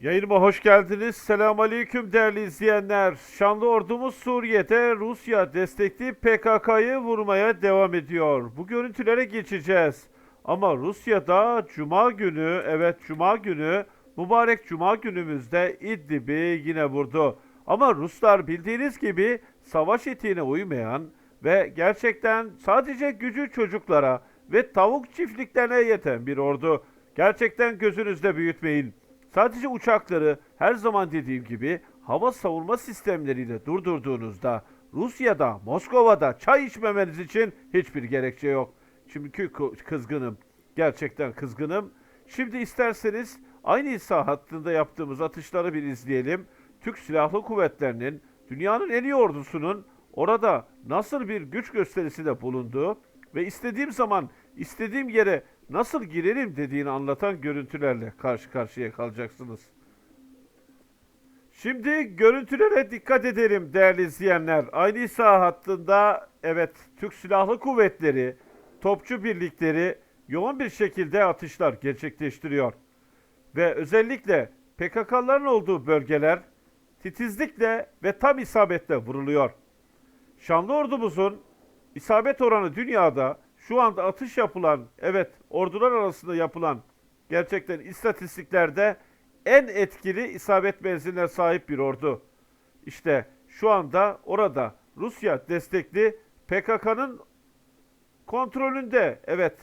Yayınıma hoş geldiniz. Selamun Aleyküm değerli izleyenler. Şanlı ordumuz Suriye'de Rusya destekli PKK'yı vurmaya devam ediyor. Bu görüntülere geçeceğiz. Ama Rusya'da Cuma günü, evet Cuma günü, mübarek Cuma günümüzde İdlib'i yine vurdu. Ama Ruslar bildiğiniz gibi savaş etiğine uymayan ve gerçekten sadece gücü çocuklara ve tavuk çiftliklerine yeten bir ordu. Gerçekten gözünüzde büyütmeyin. Sadece uçakları her zaman dediğim gibi hava savunma sistemleriyle durdurduğunuzda Rusya'da, Moskova'da çay içmemeniz için hiçbir gerekçe yok. Çünkü kı- kızgınım. Gerçekten kızgınım. Şimdi isterseniz aynı İsa hattında yaptığımız atışları bir izleyelim. Türk Silahlı Kuvvetleri'nin dünyanın en iyi ordusunun orada nasıl bir güç gösterisinde bulunduğu ve istediğim zaman istediğim yere nasıl girelim dediğini anlatan görüntülerle karşı karşıya kalacaksınız. Şimdi görüntülere dikkat edelim değerli izleyenler. Aynı İsa hattında evet Türk Silahlı Kuvvetleri, topçu birlikleri yoğun bir şekilde atışlar gerçekleştiriyor. Ve özellikle PKK'ların olduğu bölgeler titizlikle ve tam isabetle vuruluyor. Şanlı ordumuzun isabet oranı dünyada şu anda atış yapılan, evet ordular arasında yapılan gerçekten istatistiklerde en etkili isabet menziline sahip bir ordu. İşte şu anda orada Rusya destekli PKK'nın kontrolünde evet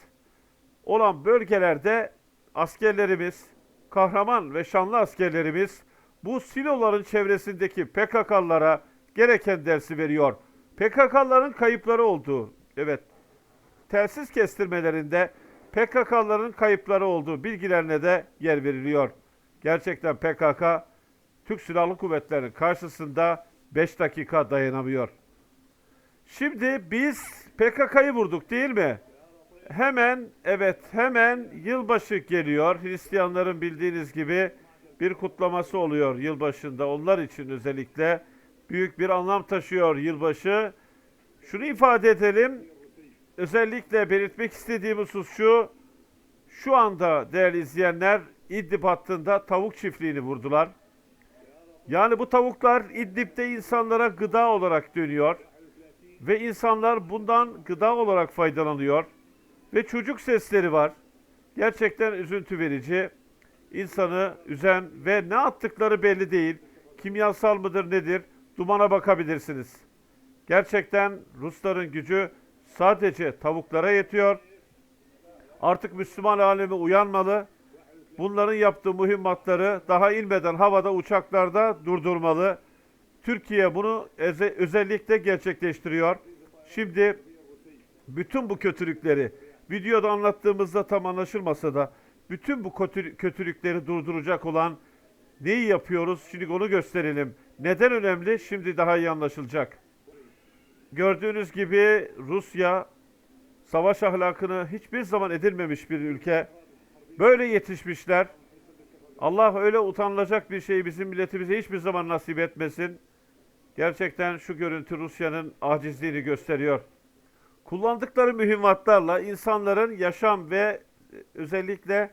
olan bölgelerde askerlerimiz, kahraman ve şanlı askerlerimiz bu siloların çevresindeki PKK'lara gereken dersi veriyor. PKK'ların kayıpları olduğu, evet telsiz kestirmelerinde PKK'ların kayıpları olduğu bilgilerine de yer veriliyor. Gerçekten PKK Türk Silahlı Kuvvetleri'nin karşısında 5 dakika dayanamıyor. Şimdi biz PKK'yı vurduk değil mi? Hemen evet hemen yılbaşı geliyor. Hristiyanların bildiğiniz gibi bir kutlaması oluyor yılbaşında. Onlar için özellikle büyük bir anlam taşıyor yılbaşı. Şunu ifade edelim. Özellikle belirtmek istediğim husus şu. Şu anda değerli izleyenler İdlib hattında tavuk çiftliğini vurdular. Yani bu tavuklar İdlib'de insanlara gıda olarak dönüyor. Ve insanlar bundan gıda olarak faydalanıyor. Ve çocuk sesleri var. Gerçekten üzüntü verici. insanı üzen ve ne attıkları belli değil. Kimyasal mıdır nedir? Dumana bakabilirsiniz. Gerçekten Rusların gücü sadece tavuklara yetiyor. Artık Müslüman alemi uyanmalı. Bunların yaptığı mühimmatları daha inmeden havada uçaklarda durdurmalı. Türkiye bunu özellikle gerçekleştiriyor. Şimdi bütün bu kötülükleri videoda anlattığımızda tam anlaşılmasa da bütün bu kötü- kötülükleri durduracak olan neyi yapıyoruz? Şimdi onu gösterelim. Neden önemli? Şimdi daha iyi anlaşılacak. Gördüğünüz gibi Rusya savaş ahlakını hiçbir zaman edinmemiş bir ülke. Böyle yetişmişler. Allah öyle utanılacak bir şeyi bizim milletimize hiçbir zaman nasip etmesin. Gerçekten şu görüntü Rusya'nın acizliğini gösteriyor. Kullandıkları mühimmatlarla insanların yaşam ve e, özellikle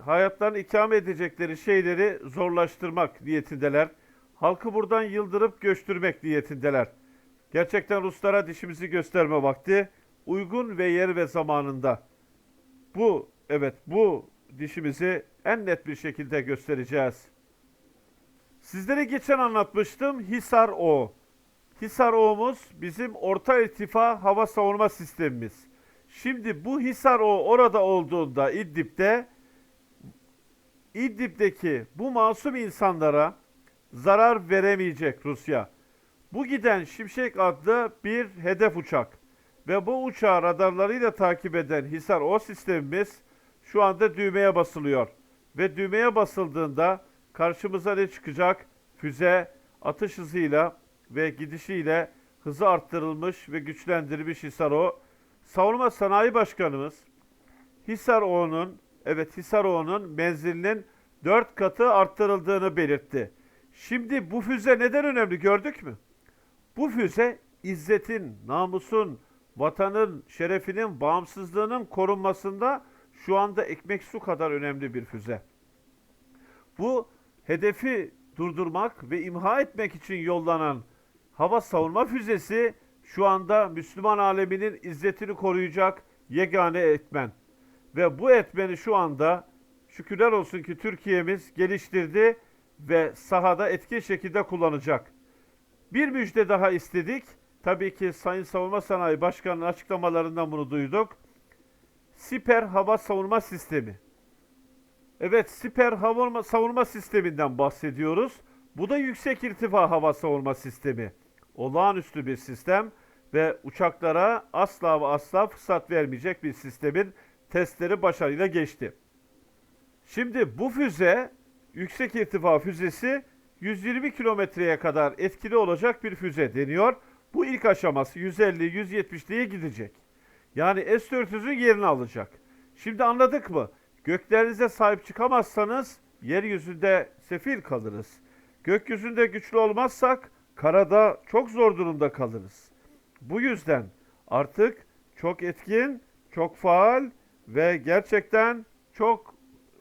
hayatlarını ikame edecekleri şeyleri zorlaştırmak niyetindeler. Halkı buradan yıldırıp göçtürmek niyetindeler. Gerçekten Ruslara dişimizi gösterme vakti uygun ve yer ve zamanında. Bu evet bu dişimizi en net bir şekilde göstereceğiz. Sizlere geçen anlatmıştım Hisar O. Hisar O'muz bizim orta irtifa hava savunma sistemimiz. Şimdi bu Hisar O orada olduğunda İdlib'de İdlib'deki bu masum insanlara zarar veremeyecek Rusya. Bu giden Şimşek adlı bir hedef uçak ve bu uçağı radarlarıyla takip eden Hisar O sistemimiz şu anda düğmeye basılıyor. Ve düğmeye basıldığında karşımıza ne çıkacak? Füze atış hızıyla ve gidişiyle hızı arttırılmış ve güçlendirilmiş Hisar O. Savunma Sanayi Başkanımız Hisar O'nun evet Hisar O'nun menzilinin 4 katı arttırıldığını belirtti. Şimdi bu füze neden önemli gördük mü? Bu füze izzetin, namusun, vatanın, şerefinin, bağımsızlığının korunmasında şu anda ekmek su kadar önemli bir füze. Bu hedefi durdurmak ve imha etmek için yollanan hava savunma füzesi şu anda Müslüman aleminin izzetini koruyacak yegane etmen. Ve bu etmeni şu anda şükürler olsun ki Türkiye'miz geliştirdi ve sahada etkin şekilde kullanacak. Bir müjde daha istedik. Tabii ki Sayın Savunma Sanayi Başkanı'nın açıklamalarından bunu duyduk. Siper hava savunma sistemi. Evet, siper hava savunma sisteminden bahsediyoruz. Bu da yüksek irtifa hava savunma sistemi. Olağanüstü bir sistem ve uçaklara asla ve asla fırsat vermeyecek bir sistemin testleri başarıyla geçti. Şimdi bu füze, yüksek irtifa füzesi 120 kilometreye kadar etkili olacak bir füze deniyor. Bu ilk aşaması 150-170 diye gidecek. Yani S-400'ün yerini alacak. Şimdi anladık mı? Göklerinize sahip çıkamazsanız yeryüzünde sefil kalırız. Gökyüzünde güçlü olmazsak karada çok zor durumda kalırız. Bu yüzden artık çok etkin, çok faal ve gerçekten çok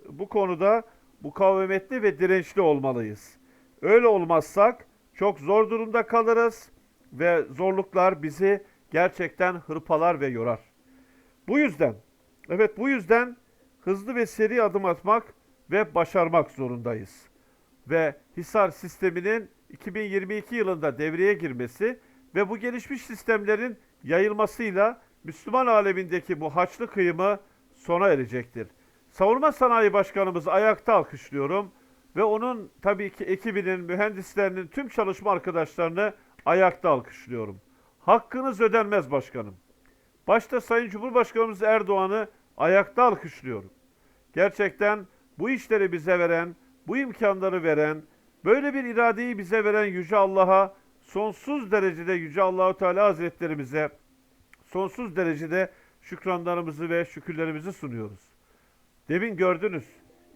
bu konuda mukavemetli ve dirençli olmalıyız. Öyle olmazsak çok zor durumda kalırız ve zorluklar bizi gerçekten hırpalar ve yorar. Bu yüzden, evet bu yüzden hızlı ve seri adım atmak ve başarmak zorundayız. Ve Hisar sisteminin 2022 yılında devreye girmesi ve bu gelişmiş sistemlerin yayılmasıyla Müslüman alemindeki bu haçlı kıyımı sona erecektir. Savunma Sanayi Başkanımızı ayakta alkışlıyorum ve onun tabii ki ekibinin, mühendislerinin, tüm çalışma arkadaşlarını ayakta alkışlıyorum. Hakkınız ödenmez başkanım. Başta Sayın Cumhurbaşkanımız Erdoğan'ı ayakta alkışlıyorum. Gerçekten bu işleri bize veren, bu imkanları veren, böyle bir iradeyi bize veren Yüce Allah'a sonsuz derecede Yüce Allahu Teala Hazretlerimize sonsuz derecede şükranlarımızı ve şükürlerimizi sunuyoruz. Demin gördünüz.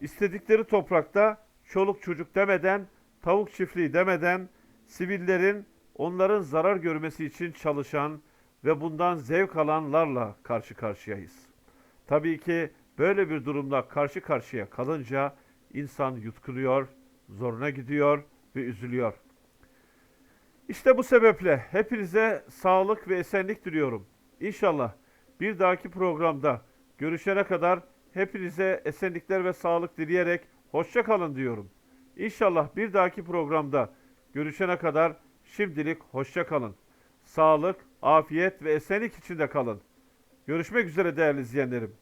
istedikleri toprakta çoluk çocuk demeden, tavuk çiftliği demeden sivillerin onların zarar görmesi için çalışan ve bundan zevk alanlarla karşı karşıyayız. Tabii ki böyle bir durumda karşı karşıya kalınca insan yutkunuyor, zoruna gidiyor ve üzülüyor. İşte bu sebeple hepinize sağlık ve esenlik diliyorum. İnşallah bir dahaki programda görüşene kadar hepinize esenlikler ve sağlık dileyerek hoşça kalın diyorum. İnşallah bir dahaki programda görüşene kadar şimdilik hoşça kalın. Sağlık, afiyet ve esenlik içinde kalın. Görüşmek üzere değerli izleyenlerim.